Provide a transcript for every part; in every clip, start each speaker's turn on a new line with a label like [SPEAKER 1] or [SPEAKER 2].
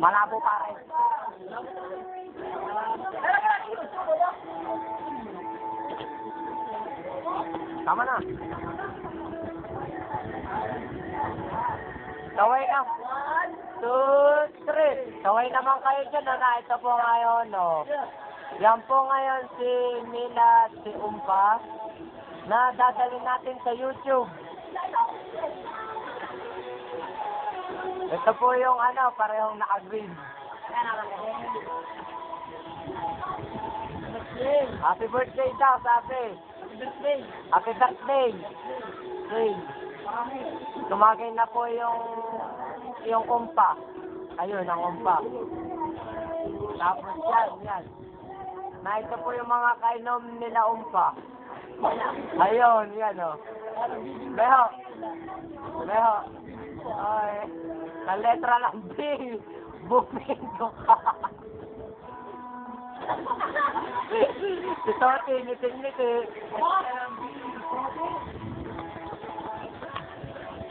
[SPEAKER 1] Malabo pa rin. Tama na. Kaway na. Two, three. Kaway naman kayo dyan, ano? Ito po ngayon, no? Yan po ngayon si Mila si Umpa na dadalhin natin sa YouTube. Ito po yung ano, parehong naka-green. Happy birthday daw, sabi. Happy birthday. Hey. Tumagay na po yung yung umpa. Ayun, ang umpa. Tapos yan, yan. Na ito po yung mga kainom nila umpa. Ayun, yan o. Beho. Beho. Ay. Ang letra lang B. Bumindo ka. si Toti, niting-niti.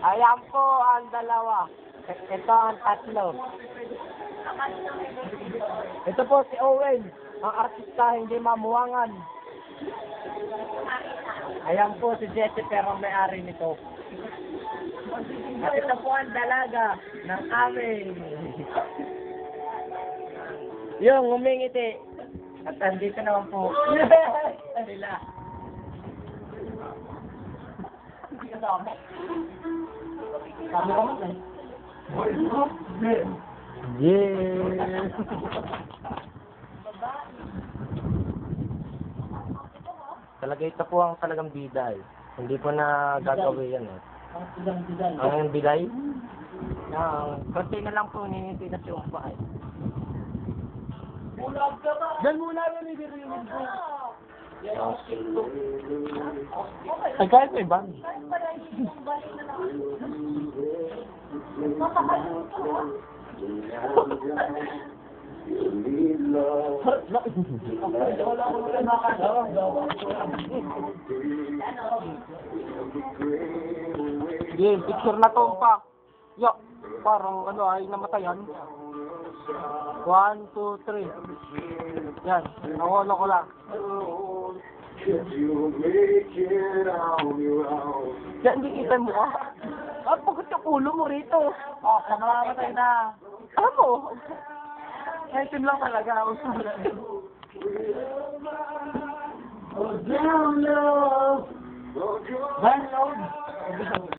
[SPEAKER 1] Ayan po ang dalawa. Ito ang tatlo. Ito po si Owen, ang artista hindi mamuwangan. Ayan po si Jesse pero may-ari nito. At ito po ang dalaga ng amin. Yung humingiti. At andito naman po. Sila. Sabi ko mo eh. Yeah. Talaga ito po ang talagang biday. Hindi po na gagawin yan eh. Ang biday? Ang konti na lang po niniti na siya pa eh.
[SPEAKER 2] Diyan muna yun, ibirinig ko.
[SPEAKER 1] Ay, kahit may bang. Game, picture na to pa. Yo, parang ano ay namatayan. One, two, three. Yan, nawala ko lang. Yan, hindi kita mo ah. Ah, pagod yung ulo mo rito.
[SPEAKER 2] Oh, namamatay na.
[SPEAKER 1] Alam mo,
[SPEAKER 2] Item lang talaga.
[SPEAKER 1] Oh, down low.
[SPEAKER 2] Download.